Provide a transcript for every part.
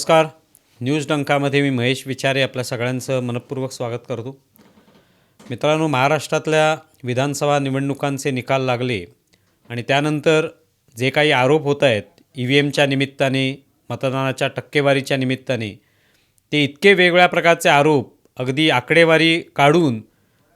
नमस्कार. न्यूज डंकामध्ये मी महेश विचारे आपल्या सगळ्यांचं मनपूर्वक स्वागत करतो. मित्रांनो महाराष्ट्रातल्या विधानसभा निवडणुकांचे निकाल लागले आणि त्यानंतर जे काही आरोप होत आहेत ई व्ही एमच्या निमित्ताने मतदानाच्या टक्केवारीच्या निमित्ताने ते इतके वेगवेगळ्या प्रकारचे आरोप अगदी आकडेवारी काढून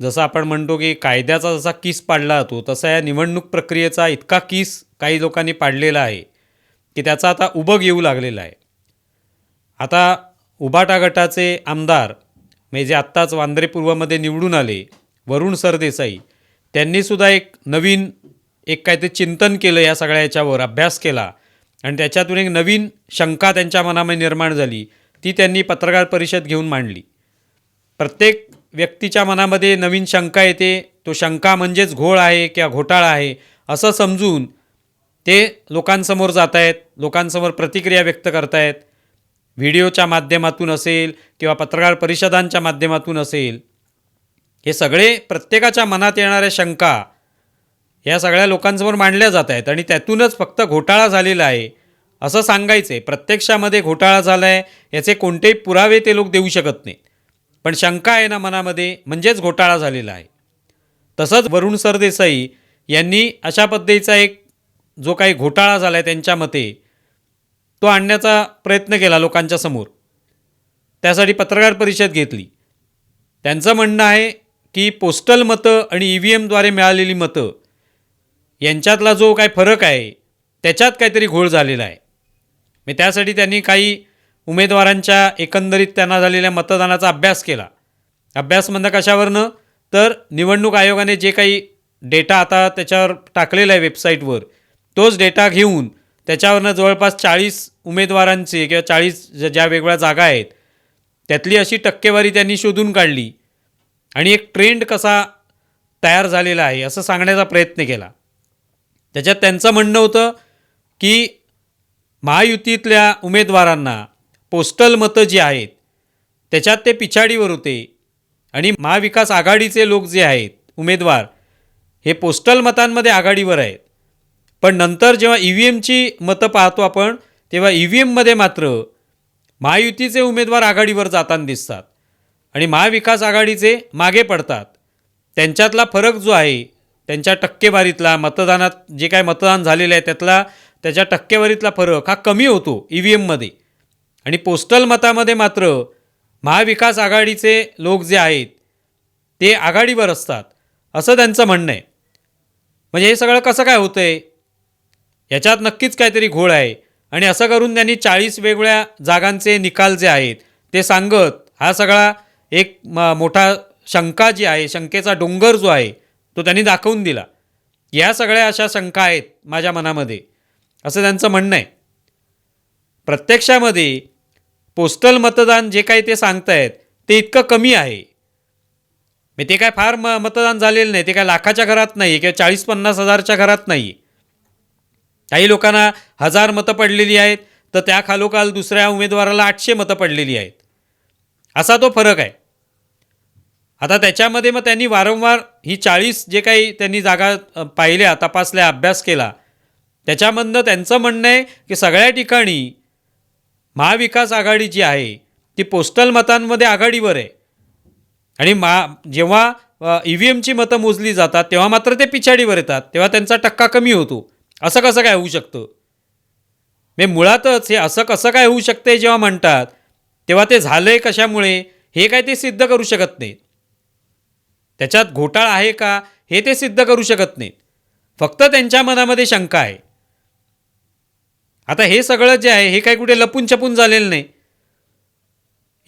जसं आपण म्हणतो की कायद्याचा जसा किस पाडला जातो तसा या निवडणूक प्रक्रियेचा इतका किस काही लोकांनी पाडलेला आहे की त्याचा आता उबग येऊ लागलेला आहे. आता उबाटा गटाचे आमदार म्हणजे जे आत्ताच वांद्रे पूर्वमध्ये निवडून आले वरुण सरदेसाई त्यांनीसुद्धा एक नवीन एक काय ते चिंतन केलं या सगळ्या याच्यावर अभ्यास केला. आणि त्याच्यातून एक नवीन शंका त्यांच्या मनामध्ये निर्माण झाली. ती त्यांनी पत्रकार परिषद घेऊन मांडली. प्रत्येक व्यक्तीच्या मनामध्ये नवीन शंका येते. तो शंका म्हणजेच घोळ आहे किंवा घोटाळा आहे असं समजून ते लोकांसमोर जात आहेत लोकांसमोर प्रतिक्रिया व्यक्त करतायत. व्हिडिओच्या माध्यमातून असेल किंवा पत्रकार परिषदांच्या माध्यमातून असेल हे सगळे प्रत्येकाच्या मनात येणाऱ्या शंका या सगळ्या लोकांसमोर मांडल्या जात आहेत आणि त्यातूनच फक्त घोटाळा झालेला आहे असं सांगायचं. आहे प्रत्यक्षामध्ये घोटाळा झाला आहे याचे कोणतेही पुरावे ते लोक देऊ शकत नाहीत. पण शंका आहे ना मनामध्ये म्हणजेच घोटाळा झालेला आहे. तसंच वरुण सरदेसाई यांनी अशा पद्धतीचा एक जो काही घोटाळा झाला आहे त्यांच्या मते तो आणण्याचा प्रयत्न केला लोकांच्या समोर. त्यासाठी पत्रकार परिषद घेतली. त्यांचं म्हणणं आहे की पोस्टल मतं आणि ई व्ही एमद्वारे मिळालेली मतं यांच्यातला जो काय फरक आहे त्याच्यात काहीतरी घोळ झालेला आहे. मी त्यासाठी त्यांनी काही उमेदवारांच्या एकंदरीत त्यांना झालेल्या मतदानाचा अभ्यास केला. अभ्यास म्हणणं कशावरनं? तर निवडणूक आयोगाने जे काही डेटा आता त्याच्यावर टाकलेला आहे वेबसाईटवर तोच डेटा घेऊन त्याच्यावरनं जवळपास चाळीस उमेदवारांचे किंवा चाळीस ज्या ज्या वेगवेगळ्या जागा आहेत त्यातली अशी टक्केवारी त्यांनी शोधून काढली. आणि एक ट्रेंड कसा तयार झालेला आहे असं सांगण्याचा प्रयत्न केला. त्याच्यात त्यांचं म्हणणं होतं की महायुतीतल्या उमेदवारांना पोस्टल मतं जी आहेत त्याच्यात ते पिछाडीवर होते. आणि महाविकास आघाडीचे लोक जे आहेत उमेदवार हे पोस्टल मतांमध्ये आघाडीवर आहेत. पण नंतर जेव्हा ई व्ही एमची मतं पाहतो आपण तेव्हा ई व्ही एममध्ये मात्र महायुतीचे उमेदवार आघाडीवर जाताना दिसतात आणि महाविकास आघाडीचे मागे पडतात. त्यांच्यातला फरक जो आहे त्यांच्या टक्केवारीतला मतदानात जे काय मतदान झालेलं आहे त्यातला त्याच्या टक्केवारीतला फरक हा कमी होतो ई व्ही एममध्ये आणि पोस्टल मतामध्ये मात्र महाविकास आघाडीचे लोक जे आहेत ते आघाडीवर असतात असं त्यांचं म्हणणं आहे. म्हणजे हे सगळं कसं काय होतं आहे याच्यात नक्कीच काहीतरी घोळ आहे. आणि असं करून त्यांनी चाळीस वेगवेगळ्या जागांचे निकाल जे आहेत ते सांगत हा सगळा एक म मोठा शंका जी आहे शंकेचा डोंगर जो आहे तो त्यांनी दाखवून दिला. या सगळ्या अशा शंका आहेत माझ्या मनामध्ये. असं त्यांचं म्हणणं आहे. प्रत्यक्षामध्ये पोस्टल मतदान जे काही ते सांगतायत ते इतकं कमी आहे. मी ते काय फार म मतदान झालेलं नाही ते काय लाखाच्या घरात नाही किंवा चाळीस पन्नास हजारच्या घरात नाही. काही लोकांना हजार मतं पडलेली आहेत तर त्या खालोखाल दुसऱ्या उमेदवाराला आठशे मतं पडलेली आहेत. असा तो फरक आहे. आता त्याच्यामध्ये मग त्यांनी वारंवार ही चाळीस जे काही त्यांनी जागा पाहिल्या तपासल्या अभ्यास केला त्याच्यामधनं त्यांचं म्हणणं आहे की सगळ्या ठिकाणी महाविकास आघाडी जी आहे ती पोस्टल मतांमध्ये आघाडीवर आहे. आणि मा जेव्हा ई व्ही एमची मतं मोजली जातात तेव्हा मात्र ते पिछाडीवर येतात तेव्हा त्यांचा टक्का कमी होतो. असं कसं काय होऊ शकतं? म्हणजे मुळातच हे असं कसं काय होऊ शकते जेव्हा म्हणतात तेव्हा ते झालं आहे कशामुळे हे काय ते सिद्ध करू शकत नाहीत. त्याच्यात घोटाळा आहे का हे ते सिद्ध करू शकत नाहीत. फक्त त्यांच्या मनामध्ये शंका आहे. आता हे सगळं जे आहे हे काही कुठे लपून छपून झालेलं नाही.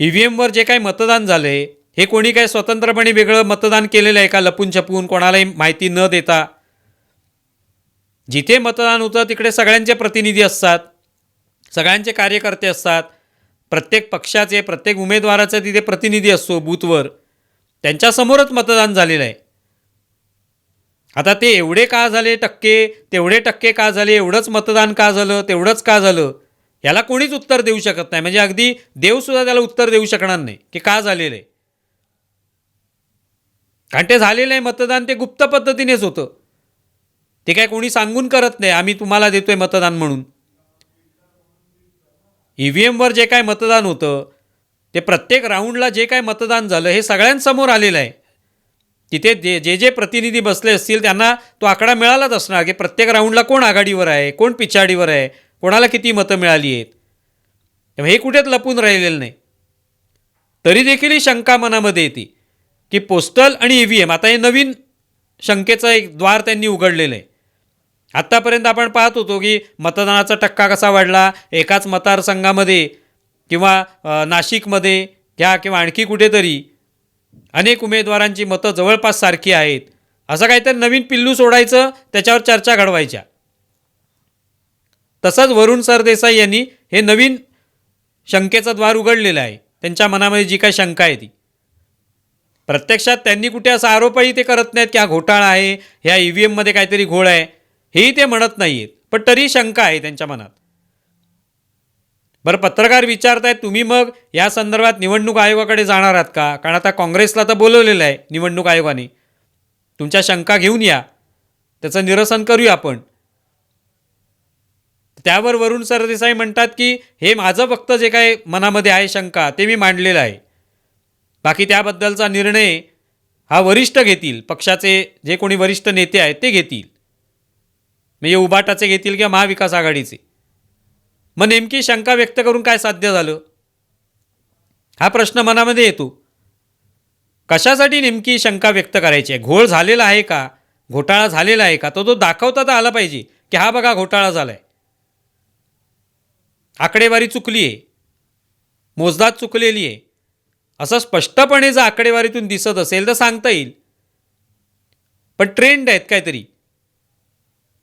ई व्ही एमवर जे काय मतदान झालं आहे हे कोणी काय स्वतंत्रपणे वेगळं मतदान केलेलं आहे का लपून छपून कोणालाही माहिती न देता? जिथे मतदान होतं तिकडे सगळ्यांचे प्रतिनिधी असतात सगळ्यांचे कार्यकर्ते असतात प्रत्येक पक्षाचे प्रत्येक उमेदवाराचा तिथे प्रतिनिधी असतो बूथवर. त्यांच्यासमोरच मतदान झालेलं आहे. आता ते एवढे का झाले टक्के तेवढे टक्के का झाले एवढंच मतदान का झालं तेवढंच का झालं याला कोणीच उत्तर देऊ शकत नाही. म्हणजे अगदी देवसुद्धा त्याला उत्तर देऊ शकणार नाही की का झालेलं आहे. कारण ते झालेलं आहे मतदान ते गुप्त पद्धतीनेच होतं. ते काय कोणी सांगून करत नाही आम्ही तुम्हाला देतोय मतदान म्हणून. ई व्ही एमवर जे काय मतदान होतं ते प्रत्येक राऊंडला जे काय मतदान झालं हे सगळ्यांसमोर आलेलं आहे. तिथे जे जे जे प्रतिनिधी बसले असतील त्यांना तो आकडा मिळालाच असणार की प्रत्येक राऊंडला कोण आघाडीवर आहे कोण पिछाडीवर आहे कोणाला किती मतं मिळाली आहेत. हे कुठेच लपून राहिलेलं नाही. तरी देखील ही शंका मनामध्ये येते की पोस्टल आणि ई व्ही एम आता हे नवीन शंकेचं एक द्वार त्यांनी उघडलेलं आहे. आत्तापर्यंत आपण पाहत होतो की मतदानाचा टक्का कसा वाढला एकाच मतदारसंघामध्ये किंवा नाशिकमध्ये घ्या किंवा आणखी कुठेतरी अनेक उमेदवारांची मतं जवळपास सारखी आहेत. असं काहीतरी नवीन पिल्लू सोडायचं त्याच्यावर चर्चा घडवायच्या. तसंच वरुण सरदेसाई यांनी हे नवीन शंकेचं द्वार उघडलेलं आहे. त्यांच्या मनामध्ये जी काही शंका आहे ती. प्रत्यक्षात त्यांनी कुठे असा आरोपही ते करत नाहीत की हा घोटाळा आहे ह्या ई व्ही एममध्ये काहीतरी घोळ आहे. हेही ते म्हणत नाहीत पण तरी शंका आहे त्यांच्या मनात. बरं पत्रकार विचारतायत तुम्ही मग या संदर्भात निवडणूक आयोगाकडे जाणार आहात का? कारण आता काँग्रेसला तर बोलवलेलं आहे निवडणूक आयोगाने. तुमच्या शंका घेऊन या. त्याचं निरसन करूया आपण. त्यावर वरुण सरदेसाई म्हणतात की हे माझं फक्त जे काय मनामध्ये आहे शंका ते मी मांडलेलं आहे. बाकी त्याबद्दलचा निर्णय हा वरिष्ठ घेतील. पक्षाचे जे कोणी वरिष्ठ नेते आहेत ते घेतील. म्हणजे उबाटाचे घेतील किंवा महाविकास आघाडीचे. मग नेमकी शंका व्यक्त करून काय साध्य झालं? हा प्रश्न मनामध्ये येतो. कशासाठी नेमकी शंका व्यक्त करायची आहे? घोळ झालेला आहे का? घोटाळा झालेला आहे का? तो तो दाखवता तर आला पाहिजे की हा बघा घोटाळा झाला आहे आकडेवारी चुकली आहे. मोजदात चुकलेली आहे. असं स्पष्टपणे जर आकडेवारीतून दिसत असेल तर सांगता येईल. पण ट्रेंड आहेत काहीतरी.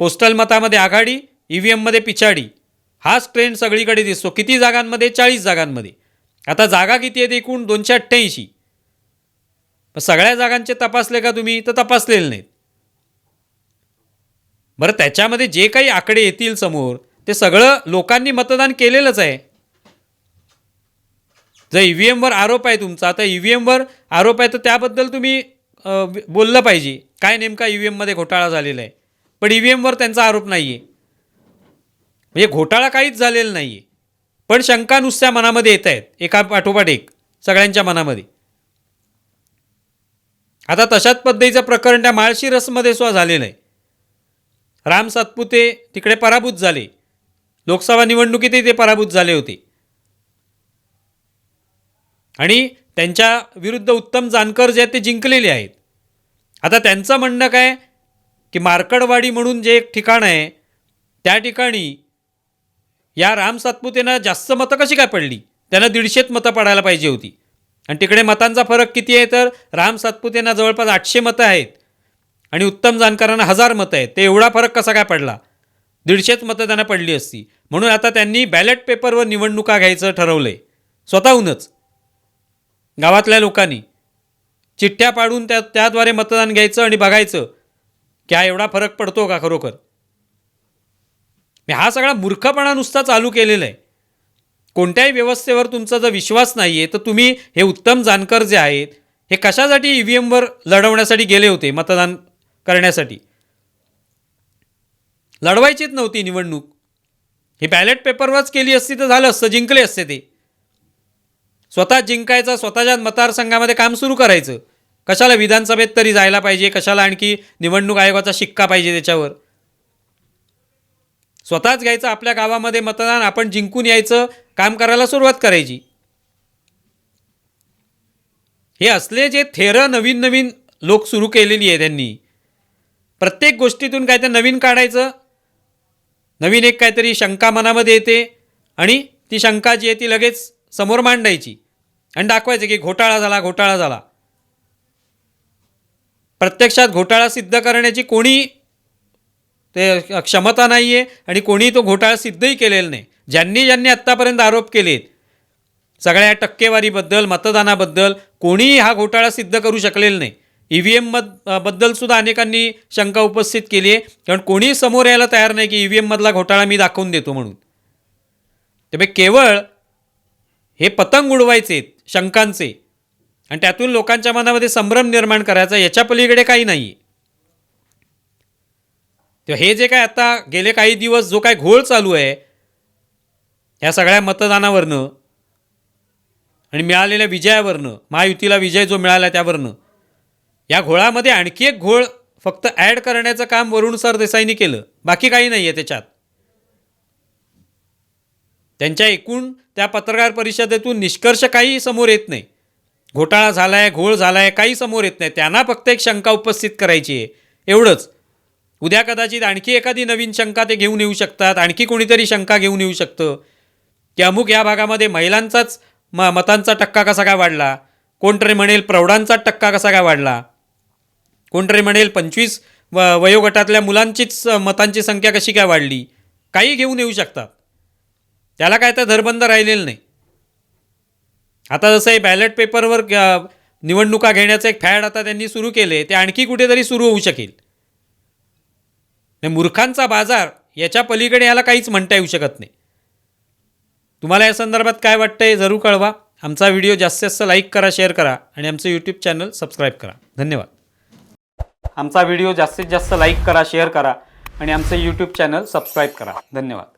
पोस्टल मतामध्ये आघाडी ई व्ही एममध्ये पिछाडी. हाच ट्रेंड सगळीकडे दिसतो. किती जागांमध्ये? चाळीस जागांमध्ये. आता जागा किती आहेत एकूण? दोनशे अठ्ठ्याऐंशी. सगळ्या जागांचे तपासले का तुम्ही? तर तपासलेले नाहीत. बरं त्याच्यामध्ये जे काही आकडे येतील समोर ते सगळं लोकांनी मतदान केलेलंच आहे. जर ई व्ही एमवर आरोप आहे तुमचा तर ई व्ही एमवर आरोप आहे तर त्याबद्दल तुम्ही बोललं पाहिजे. काय नेमका ई व्ही एममध्ये घोटाळा झालेला आहे? पण ई व्ही एमवर त्यांचा आरोप नाही आहे म्हणजे घोटाळा काहीच झालेला नाही आहे पण शंका नुसत्या मनामध्ये येत आहेत. एका पाठोपाठ एक. सगळ्यांच्या मनामध्ये. आता तशाच पद्धतीचं प्रकरण त्या माळशिरसमध्ये सुद्धा झालेलं आहे. राम सातपुते तिकडे पराभूत झाले. लोकसभा निवडणुकीतही ते पराभूत झाले होते. आणि त्यांच्या विरुद्ध उत्तम जानकर जे आहेत ते जिंकलेले आहेत. आता त्यांचं म्हणणं काय? की मार्कडवाडी म्हणून जे एक ठिकाण आहे त्या ठिकाणी या राम सातपुतेनं जास्त मतं कशी काय पडली? त्यांना दीडशेच मतं पडायला पाहिजे होती. आणि तिकडे मतांचा फरक किती आहे तर राम सातपुतेंना जवळपास आठशे मतं आहेत आणि उत्तम जानकरांना हजार मतं आहेत. ते एवढा फरक कसा काय पडला? दीडशेच मतं त्यांना पडली असती. म्हणून आता त्यांनी बॅलेट पेपरवर निवडणुका घ्यायचं ठरवलं आहे स्वतःहूनच. गावातल्या लोकांनी. चिठ्ठ्या पाडून त्या त्याद्वारे मतदान घ्यायचं आणि बघायचं. की हा एवढा फरक पडतो का खरोखर? हा सगळा मूर्खपणा नुसता चालू केलेला आहे. कोणत्याही व्यवस्थेवर तुमचा जर विश्वास नाही आहे तर तुम्ही हे उत्तम जानकर जे आहेत हे कशासाठी ई व्ही एमवर लढवण्यासाठी गेले होते मतदान करण्यासाठी? लढवायचीच नव्हती निवडणूक. ही बॅलेट पेपरवरच केली असती तर झालं असतं जिंकले असते ते. स्वतः जिंकायचं स्वतःच्या मतदारसंघामध्ये काम सुरू करायचं. कशाला विधानसभेत तरी जायला पाहिजे? कशाला आणखी निवडणूक आयोगाचा शिक्का पाहिजे त्याच्यावर? स्वतःच घ्यायचं आपल्या गावामध्ये मतदान आपण जिंकून यायचं काम करायला सुरुवात करायची. हे असले जे थेरं नवीन नवीन लोक सुरू केलेली आहे त्यांनी. प्रत्येक गोष्टीतून काय तर नवीन काढायचं. नवीन एक काहीतरी शंका मनामध्ये येते आणि ती शंका जी आहे ती लगेच समोर मांडायची. आणि दाखवायचं की घोटाळा झाला घोटाळा झाला. प्रत्यक्षात घोटाळा सिद्ध करण्याची कोणी ते क्षमता नाही आहे आणि कोणी तो घोटाळा सिद्धही केलेला नाही. ज्यांनी ज्यांनी आत्तापर्यंत आरोप केलेत सगळ्या टक्केवारीबद्दल मतदानाबद्दल कोणीही हा घोटाळा सिद्ध करू शकलेला नाही. ई व्ही एम मद बद्दलसुद्धा अनेकांनी शंका उपस्थित केली आहे. कारण कोणीही समोर यायला तयार नाही की ई व्ही एममधला घोटाळा मी दाखवून देतो म्हणून. त्यामुळे केवळ हे पतंग उडवायचे शंकांचे. आणि त्यातून लोकांच्या मनामध्ये संभ्रम निर्माण करायचा याच्या पलीकडे काही नाही. आहे तेव्हा हे जे काय आता गेले काही दिवस जो काय घोळ चालू आहे ह्या सगळ्या मतदानावरनं आणि मिळालेल्या विजयावरनं महायुतीला विजय जो मिळाला त्यावरनं या घोळामध्ये आणखी एक घोळ फक्त ॲड करण्याचं काम वरुण सरदेसाईंनी केलं. बाकी काही नाही आहे त्याच्यात. त्यांच्या एकूण त्या पत्रकार परिषदेतून निष्कर्ष काही समोर येत नाही. घोटाळा झाला आहे घोळ झाला आहे काही समोर येत नाही. त्यांना फक्त एक शंका उपस्थित करायची आहे. एवढंच. उद्या कदाचित आणखी एखादी नवीन शंका ते घेऊन येऊ शकतात आणखी कोणीतरी शंका घेऊन येऊ शकतं. की अमुक या भागामध्ये महिलांचाच म मतांचा टक्का कसा काय वाढला? कोणतरी म्हणेल प्रौढांचा टक्का कसा काय वाढला? कोणतरी म्हणेल पंचवीस व वयोगटातल्या मुलांचीच मतांची संख्या कशी काय वाढली? काही घेऊन येऊ शकतात. त्याला काय तर धरबंद राहिलेलं नाही. आता जसं हे बॅलेट पेपरवर निवडणुका घेण्याचं एक फॅड आता त्यांनी सुरू केले ते आणखी कुठेतरी सुरू होऊ शकेल. नाही, मूर्खांचा बाजार याच्या पलीकडे याला काहीच म्हणता येऊ शकत नाही. तुम्हाला या संदर्भात काय वाटतंय जरूर कळवा. आमचा व्हिडिओ जास्तीत जास्त लाईक करा शेअर करा आणि आमचं यूट्यूब चॅनल सबस्क्राईब करा. धन्यवाद. आमचा व्हिडिओ जास्तीत जास्त लाईक करा शेअर करा आणि आमचं यूट्यूब चॅनल सबस्क्राईब करा. धन्यवाद.